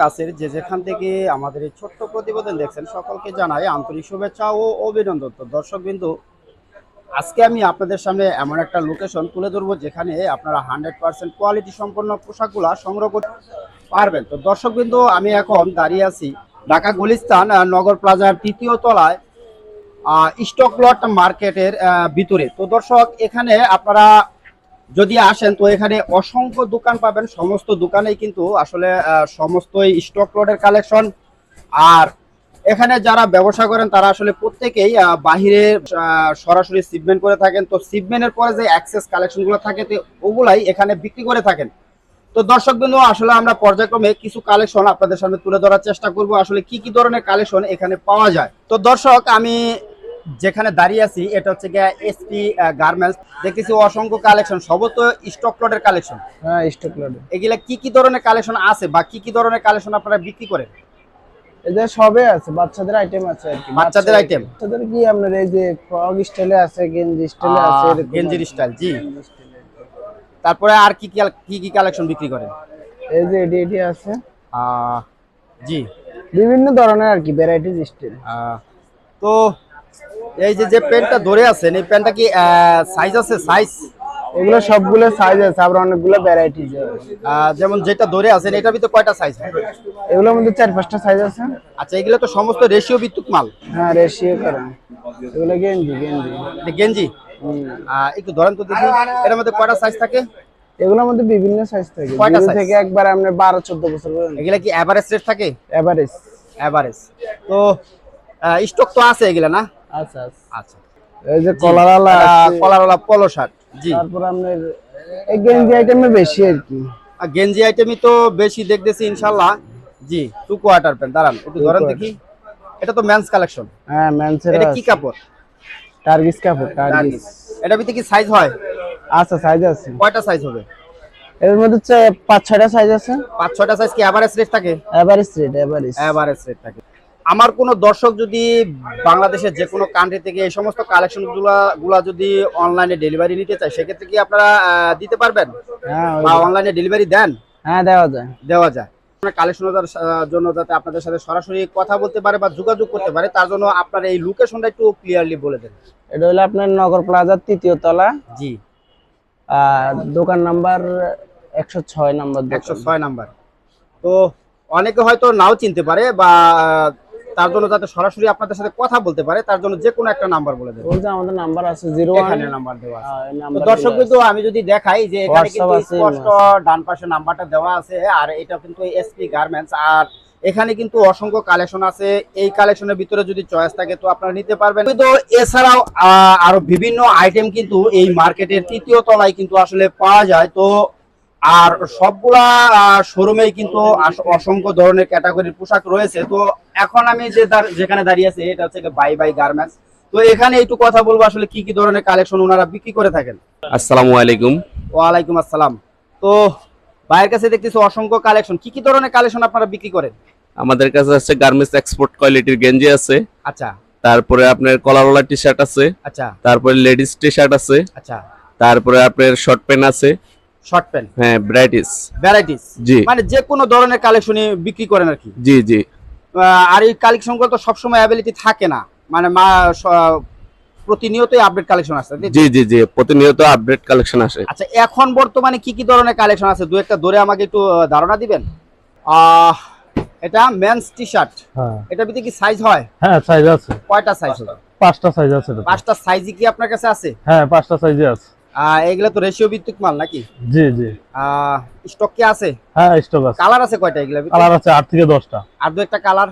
কাছের যে যেখান থেকে আমাদের এই ছোট্ট প্রতিবেদন দেখছেন, সকলকে জানাই আন্তরিক শুভেচ্ছা ও অভিনন্দন। তো দর্শক বিন্দু আজকে আমি আপনাদের সামনে এমন একটা লোকেশন তুলে ধরবো যেখানে আপনারা হান্ড্রেড পার্সেন্ট কোয়ালিটি সম্পন্ন পোশাকগুলো সংগ্রহ করতে পারবেন। তো দর্শক বিন্দু আমি এখন দাঁড়িয়ে আছি ঢাকা গুলিস্তান নগর প্লাজার তৃতীয় তলায় স্টক লট মার্কেটের ভিতরে। তো দর্শক, এখানে আপনারা যদি আসেন তো এখানে অসংখ্য দোকান পাবেন। সমস্ত দোকানেই কিন্তু আসলে আহ, সমস্তই স্টক লটের কালেকশন আর এখানে যারা ব্যবসা করেন তারা আসলে প্রত্যেকেই বাহিরে সরাসরি সিপমেন্ট করে থাকেন। তো সিপমেন্টের পরে যে অ্যাক্সেস কালেকশনগুলো থাকে তো ওগুলাই এখানে বিক্রি করে থাকেন। তো দর্শক বিন্দু আসলে আমরা পর্যায়ক্রমে কিছু কালেকশন আপনাদের সামনে তুলে ধরার চেষ্টা করব। আসলে কি কি ধরনের কালেকশন এখানে পাওয়া যায়? তো দর্শক আমি যেখানে দাঁড়িয়ে আছি এটা হচ্ছে গিয়ে এসপি গার্মেন্টস দেখতেছি অসংখ্য কালেকশন সব তো স্টক লটের কালেকশন হ্যাঁ স্টক লটে এগুলা কি কি ধরনের কালেকশন আছে বা কি কি ধরনের কালেকশন আপনারা বিক্রি করেন? এদের সবে আছে বাচ্চাদের আইটেম আছে আর কি। বাচ্চাদের আইটেম বাচ্চাদের কি আপনার এই যে ফ্রক স্টাইলে আছে গেঞ্জি স্টাইলে আছে গেঞ্জির স্টাইল জি। গেঞ্জি। তারপরে আর কি কি কি কালেকশন বিক্রি করেন? এই যে এডি এডি আছে। জি। বিভিন্ন ধরনের আর কি ভ্যারাইটিস স্টাইল তো এই যে যে প্যান্টটা ধরে আছেন এই প্যান্টটা কি সাইজ আছে? সাইজ এগুলো সবগুলো সাইজ আছে আবার অনেকগুলো ভ্যারাইটিস যেমন যেটা ধরে আছেন এটার ভিতরে কয়টা সাইজ এগুলোর মধ্যে চার পাঁচটা সাইজ আছে। আচ্ছা এগুলো তো সমস্ত রেশিও ভিত্তিক মাল। হ্যাঁ রেশিও করেন এগুলো গেঞ্জি গেঞ্জি। গেঞ্জি। একটু ধরেন তো দেখি এটার মধ্যে কয়টা সাইজ থাকে? এগুলোর মধ্যে বিভিন্ন সাইজ থাকে। কয়টা? থেকে একবার আপনার বারো চোদ্দ বছর পর্যন্ত। এগুলা কি অ্যাভারেজ রেট থাকে? এভারেজ অ্যাভারেজ তো স্টক তো আছে এগুলা না? আচ্ছা আচ্ছা। আচ্ছা। এই যে পলো শার্ট জি। তারপর আপনার এই গেঞ্জি আইটেমে বেশি আর কি। আর গেঞ্জি আইটেমই তো বেশি দেখতেছি ইনশাল্লাহ। জি টু কোয়ার্টার প্যান্ট দাঁড়ান একটু ধরেন দেখি। এটা তো মেন্স কালেকশন হ্যাঁ এটা কি কাপড়? টার্গিস কাপড় টার্গিস এটা ভিতরে কি সাইজ হয়? আচ্ছা সাইজ আছে। কয়টা সাইজ হবে? এর মধ্যে হচ্ছে পাঁচ ছয়টা সাইজ আছে। পাঁচ ছয়টা সাইজ কি রেট থাকে? Average rate average average rate থাকে। আমার কোনো দর্শক যদি বাংলাদেশের যে কোনো কান্ট্রি থেকে এই সমস্ত কালেকশনগুলা যদি অনলাইনে ডেলিভারি নিতে চায় সেক্ষেত্রে কি আপনারা দিতে পারবেন? হ্যাঁ বা অনলাইনে ডেলিভারি দেন? হ্যাঁ দেওয়া যায়। দেওয়া যায়। কালেকশনের জন্য যাতে আপনাদের সাথে সরাসরি কথা বলতে পারে বা যোগাযোগ করতে পারে তার জন্য আপনার এই লোকেশনটা একটু ক্লিয়ারলি বলে দেন। এটা হলো আপনার নগর প্লাজার তৃতীয় তলা। জি। দোকান নাম্বার একশো ছয় নাম্বার একশো ছয় নাম্বার। তো অনেকে হয়তো নাও চিনতে পারে বা তার জন্য যাতে সরাসরি আপনাদের সাথে কথা বলতে পারে তার জন্য যে কোনো একটা নাম্বার বলে দেবেন। বলতে আমাদের নাম্বার আছে জিরো ওয়ান এখানে নাম্বার দেওয়া আছে। তো দর্শক কিন্তু আমি যদি দেখাই যে এখানে কিন্তু স্পষ্ট ডান পাশে নাম্বারটা দেওয়া আছে আর এটা কিন্তু এসপি গার্মেন্টস আর এখানে কিন্তু অসংখ্য কালেকশন আছে। এই কালেকশনের ভিতরে যদি চয়েস থাকে তো আপনারা নিতে পারবেন। কিন্তু এছাড়াও আরও বিভিন্ন আইটেম কিন্তু এই মার্কেটের তৃতীয় তলায় কিন্তু আসলে পাওয়া যায়। তো আর সবগুলা শোরুমেই কিন্তু অসংখ্য ধরনের ক্যাটাগরির পোশাক রয়েছে। তো এখন আমি যে যেখানে দাঁড়িয়ে আছি এটা হচ্ছে বাই বাই গার্মেন্টস তো এখানে একটু কথা বলব আসলে কি কি ধরনের কালেকশন ওনারা বিক্রি করে থাকেন? আসসালামু আলাইকুম। ওয়ালাইকুম আসসালাম। তো ভাইয়ের কাছে দেখতেছি অসংখ্য কালেকশন কি কি ধরনের কালেকশন আপনারা বিক্রি করেন? আমাদের কাছে আছে গার্মেন্টস এক্সপোর্ট কোয়ালিটির গেঞ্জি আছে। আচ্ছা। তারপরে আপনার কলারওয়ালা টি শার্ট আছে। আচ্ছা। তারপরে লেডিস টি শার্ট আছে। আচ্ছা। তারপরে আপনার শর্ট প্যান্ট আছে। Short pant. হ্যাঁ ভ্যারাইটিস ভ্যারাইটিস জি। মানে যে কোনো ধরনের কালেকশনই বিক্রি করেন আর কি। জি জি। আর এই কালেকশনগুলো তো সবসময় থাকে না। মানে মা প্রতিনিয়তই আপডেট কালেকশন তো? জি জি জি প্রতিনিয়ত আপডেট কালেকশন আসে। আচ্ছা এখন বর্তমানে কি কি ধরনের কালেকশন আছে? দু একটা ধরে আমাকে একটু ধারণা দিবেন? আহ, এটা মেন্স টি শার্ট হ্যাঁ। এটা ভিতরে কি সাইজ হয়? হ্যাঁ সাইজ আছে। কয়টা সাইজ পাঁচটা সাইজ আছে পাঁচটা সাইজই কি আপনার কাছে আছে? হ্যাঁ পাঁচটা সাইজে আছে। এগুলো তো রেশিও ভিত্তিক মাল নাকি? জি জি। স্টক কি আছে? হ্যাঁ স্টক আছে। কালার আছে কয়টা এগুলো কালার আছে আট থেকে দশটা। আর দু একটা কালার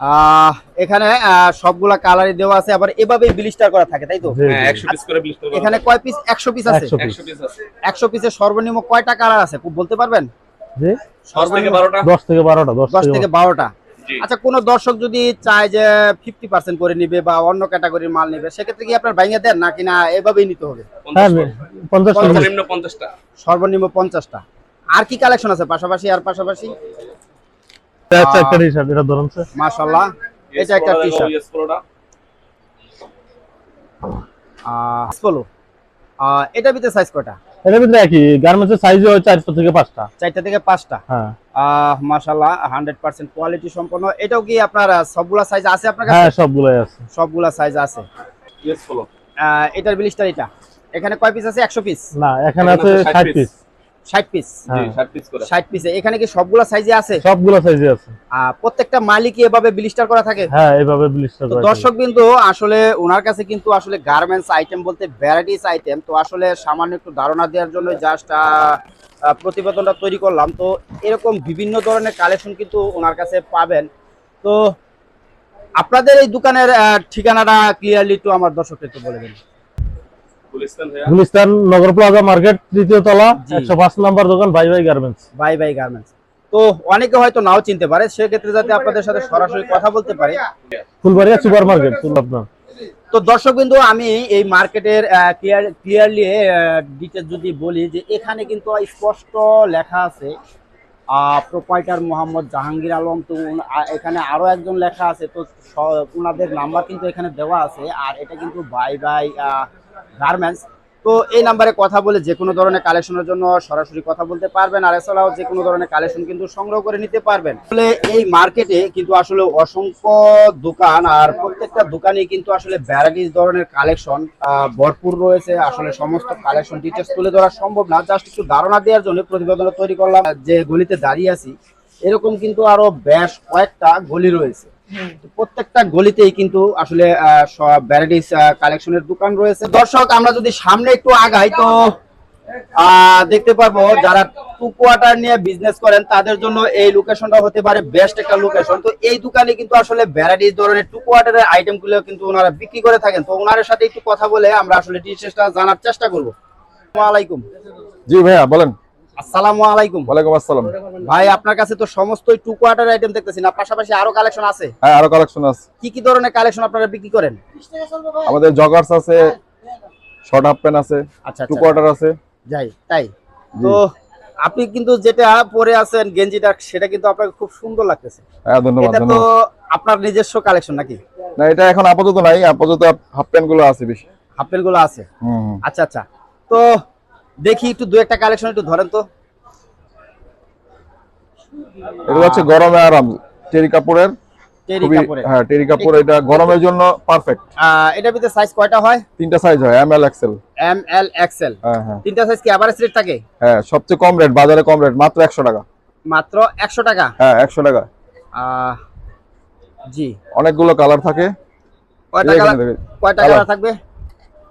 আহ, এখানে আহ, সবগুলা কালারই দেওয়া আছে আবার এভাবেই ব্লিস্টার করা থাকে তাই তো? হ্যাঁ এখানে কয় পিস একশো পিস আছে? 100 একশো পিস আছে। একশো পিসের সর্বনিম্ন কয়টা কালার আছে? বলতে পারবেন? জি? দশ থেকে বারোটা। দশ থেকে বারোটা দশ দশ থেকে থেকে বারোটা। জি। আচ্ছা কোন দর্শক যদি চায় যে ফিফটি পার্সেন্ট করে নিবে বা অন্য ক্যাটাগরির মাল নিবে সেক্ষেত্রে কি আপনার ভাইঙে দেন নাকি না এভাবেই নিতে হবে? হ্যাঁ সর্বনিম্ন পঞ্চাশটা। সর্বনিম্ন পঞ্চাশটা। আর কি কালেকশন আছে পাশাপাশি আর পাশাপাশি? আচ্ছা মাশাল্লাহ একটা টি শার্ট এটা ভিতরে সাইজ কটা একই গার্মেন্টসের হয় থেকে পাঁচটা। চারটা থেকে পাঁচটা? হ্যাঁ। আহ মাশাল্লাহ হান্ড্রেড পার্সেন্ট কোয়ালিটি সম্পন্ন। এটাও কি আপনার সবগুলা সাইজ আছে আপনার হ্যাঁ সবগুলাই আছে। সবগুলা সাইজ আছে। এটার বিলিস্টার এটা? এখানে কয় পিস আছে? একশো পিস না এখানে আছে ষাট ষাট 60 পিস ষাট পিস হ্যাঁ ষাট পিসে এখানে কি সবগুলা সাইজে আছে? সবগুলো সাইজে আছে। আহ, প্রত্যেকটা মালিকই এভাবে বিলিস্টার করা থাকে? হ্যাঁ এইভাবে ব্লিস্টার তো দর্শক বিন্দু আসলে ওনার কাছে কিন্তু আসলে গার্মেন্টস আইটেম বলতে ভ্যারাইটিস আইটেম তো আসলে সামান্য একটু ধারণা দেওয়ার জন্য জাস্ট প্রতিবেদনটা তৈরি করলাম। তো এরকম বিভিন্ন ধরনের কালেকশন কিন্তু ওনার কাছে পাবেন। তো আপনাদের এই দোকানের ঠিকানাটা ক্লিয়ারলি একটু আমার দর্শককে একটু বলে দিন। গুলিস্তান নগর প্লাজা মার্কেট তৃতীয় তলা একশো পাঁচ নম্বর দোকান bye bye garments. Bye bye garments. তো অনেকে হয়তো নাও চিনতে পারে সেক্ষেত্রে যাতে আপনাদের সাথে সরাসরি কথা বলতে পারে। ফুলবাড়িয়া সুপার মার্কেট আপনার। তো দর্শক বিন্দু আমি এই মার্কেটের ক্লিয়ারলি ডিটেলস যদি বলি যে এখানে কিন্তু স্পষ্ট লেখা আছে প্রোপাইটার মোহাম্মদ জাহাঙ্গীর আলম। তো এখানে আরও একজন লেখা আছে তো ওনাদের নাম্বার কিন্তু এখানে দেওয়া আছে আর এটা কিন্তু বাই বাই গার্মেন্টস। তো এই নাম্বারে কথা বলে যে কোনো ধরনের কালেকশনের জন্য সরাসরি কথা বলতে পারবেন আর এছাড়াও যে কোনো ধরনের কালেকশন কিন্তু সংগ্রহ করে নিতে পারবেন। আসলে এই মার্কেটে কিন্তু আসলে অসংখ্য দোকান আর প্রত্যেকটা দোকানে কিন্তু আসলে ভ্যারাইটিস ধরনের কালেকশন ভরপুর রয়েছে। আসলে সমস্ত কালেকশন ডিটেলস তুলে ধরা সম্ভব না। জাস্ট একটু ধারণা দেওয়ার জন্য প্রতিবেদন তৈরি করলাম। যে গলিতে দাঁড়িয়ে আছি, এরকম কিন্তু আরও বেশ কয়েকটা গলি রয়েছে। প্রত্যেকটা গলিতেই কিন্তু আসলে ভ্যারাইটিস কালেকশনের দোকান রয়েছে। দর্শক, আমরা যদি সামনে একটু আগাই, তো দেখতে পারব যারা টু কোয়ার্টার নিয়ে বিজনেস করেন, তাদের জন্য এই লোকেশনটা হতে পারে বেস্ট একটা লোকেশন তো এই দোকানে কিন্তু আসলে ভ্যারাইটিস ধরনের টু কোয়ার্টারের আইটেমগুলো কিন্তু ওনারা বিক্রি করে থাকেন। তো ওনার সাথে একটু কথা বলে আমরা আসলে ডিটেলসটা জানার চেষ্টা করব। আসসালামু আলাইকুম। জি ভাইয়া, বলেন। আসসালামু আলাইকুম। ওয়ালাইকুম আসসালাম। ভাই আপনার কাছে তো সমস্ত টু কোয়ার্টার আইটেম দেখতেছি না পাশাপাশি আরও কালেকশন আছে? হ্যাঁ আরও কালেকশন আছে। কি কি ধরনের কালেকশন আপনারা বিক্রি করেন? আমাদের জগার্স আছে শর্ট হাফ প্যান্ট আছে আচ্ছা টু আচ্ছা। কোয়ার্টার আছে। যাই তাই। তো আপনি কিন্তু যেটা পরে আছেন গেঞ্জিটা সেটা কিন্তু আপনাকে খুব সুন্দর লাগতেছে। হ্যাঁ ধন্যবাদ এটা তো আপনার নিজস্ব কালেকশন নাকি? না এটা এখন আপাতত নাই আপাতত হাফ প্যান্টগুলো আছে বেশি। হাফ প্যান্টগুলো আছে। আচ্ছা আচ্ছা। তো দেখি একটু দু একটা কালেকশন একটু ধরেন তো। এগুলো হচ্ছে গরমে আরাম টেরি কাপড়ের টেরি খুবই হ্যাঁ টেরি কাপড় এটা গরমের জন্য পারফেক্ট এটার ভিতরে সাইজ কয়টা হয়? তিনটা সাইজ হয় M L XL M L XL হ্যাঁ হ্যাঁ। তিনটা সাইজ কি এভারেজ রেট থাকে? হ্যাঁ সবচেয়ে কম রেট বাজারে কম রেট মাত্র একশো টাকা। মাত্র একশো টাকা? হ্যাঁ একশো টাকা। আহ, জি। অনেকগুলো কালার থাকে। কয়টা কালার কয়টা কালার থাকবে?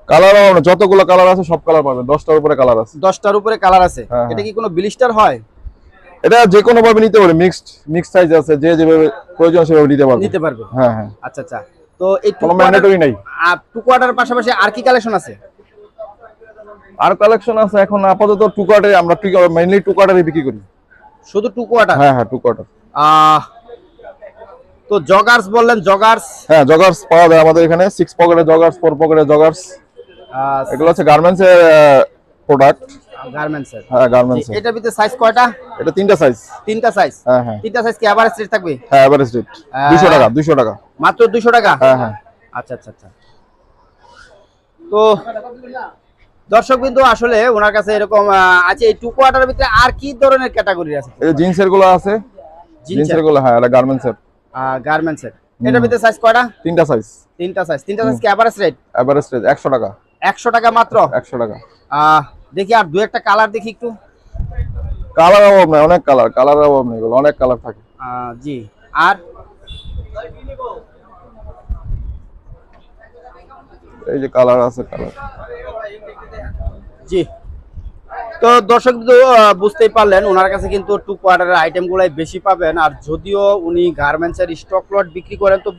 কালার যতগুলো কালার আছে সব কালার পাবেন। দশটার উপরে কালার আছে। দশটার উপরে কালার আছে। হ্যাঁ, এটা কি কোনো ব্লিস্টার হয়? এটা যে কোনো ভাবে নিতে পারে মিক্সড মিক্স সাইজ আছে যে যেভাবে প্রয়োজন সেভাবে নিতে পারবে। নিতে পারবে। হ্যাঁ হ্যাঁ। আচ্ছা আচ্ছা। তো এই টু কোনো ম্যান্ডেটরি নাই। টু কোয়ার্টার পাশাপাশি আর কি কালেকশন আছে? আর কালেকশন আছে এখন আপাতত টু কোয়ার্টারে আমরা মেইনলি টু কোয়ার্টারে বিক্রি করি। শুধু টু কোয়ার্টার হ্যাঁ হ্যাঁ টু কোয়ার্টার তো জগার্স বললেন জগার্স হ্যাঁ জগার্স পাওয়া যায় আমাদের এখানে। সিক্স পকেটে জগার্স ফোর পকেটে জগার্স এগুলো হচ্ছে গার্মেন্টস এর প্রোডাক্ট গার্মেন্টস এর। হ্যাঁ গার্মেন্টস এটার ভিতরে সাইজ কয়টা? এটা তিনটা সাইজ তিনটা সাইজ হ্যাঁ হ্যাঁ। তিনটা সাইজ কি এভারেজ রেট থাকবে? হ্যাঁ এভারেজ রেট আহ, দুশো টাকা দুশো টাকা। মাত্র দুশো টাকা? হ্যাঁ হ্যাঁ। আচ্ছা আচ্ছা আচ্ছা। তো দর্শক বিন্দু আসলে ওনার কাছে এরকম আছে এই টু কোয়ার্টারের ভিতরে আর কি ধরনের ক্যাটাগরি আছে? এই জিন্সেরগুলো আছে। জিন্সেরগুলো হ্যাঁ এটা গার্মেন্টস এর। গার্মেন্টস এর। এটার ভিতরে সাইজ কয়টা? তিনটা সাইজ তিনটা সাইজ তিনটা সাইজ কি এভারেজ রেট এভারেজ রেট একশো টাকা। একশো টাকা মাত্র? একশো টাকা। আহ, দেখি আর দু একটা কালার দেখি একটু। কালার অভাব নাই অনেক কালার কালার অভাব নেই অনেক কালার থাকে। জি। আর? এই যে কালার আছে কালার জি। তো দর্শক বুঝতেই পারলেন ওনার কাছে কিন্তু টু কোয়ার্টারের আইটেম গুলাই বেশি পাবেন। আর যদিও উনি গার্মেন্টস এর স্টক লট বিক্রি করেন তো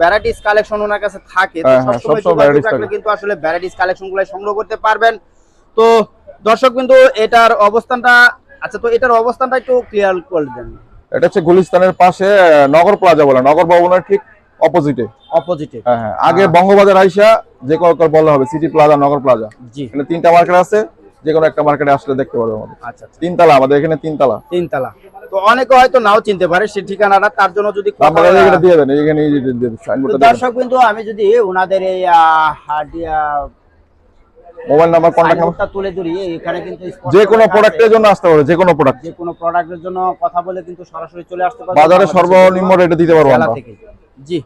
ভ্যারাইটিস কালেকশন ওনার কাছে থাকে। হ্যাঁ, হ্যাঁ। কিন্তু আসলে ভ্যারাইটিস কালেকশন গুলাই সংগ্রহ করতে পারবেন। তো দর্শক বিন্দু এটার অবস্থানটা আচ্ছা তো এটার অবস্থানটা একটু ক্লিয়ার করে দেন। এটা হচ্ছে গুলিস্তানের পাশে নগর প্লাজা বলে নগর ভবনের ঠিক অপোজিটে অপোজিটে হ্যাঁ হ্যাঁ আগে বঙ্গবাজার আইসা যে একটা বললে হবে সিটি প্লাজা নগর প্লাজা জি। তিনটা মার্কেট আছে যে কোনো একটা মার্কেটে আসলে দেখতে পারবে আমাদের। আচ্ছা আচ্ছা। তিনতলা আমাদের এখানে তিনতলা। তিনতলা। তো অনেকে হয়তো নাও চিনতে পারে সেই ঠিকানাটা তার জন্য যদি দিয়ে দেন এখানে। দর্শক কিন্তু আমি যদি ওনাদের এই আহ, হার্ডি, আহ, মোবাইল নাম্বার কন্ট্যাক্ট নাম্বার। তুলে ধরি এখানে কিন্তু যে কোনো প্রোডাক্টের জন্য আসতে পারবে যে কোনো প্রোডাক্ট যে কোনো প্রোডাক্টের জন্য কথা বলে কিন্তু সরাসরি চলে আসতে পারবে। বাজারে সর্বনিম্ন রেটে দিতে পারব আমরা। জি।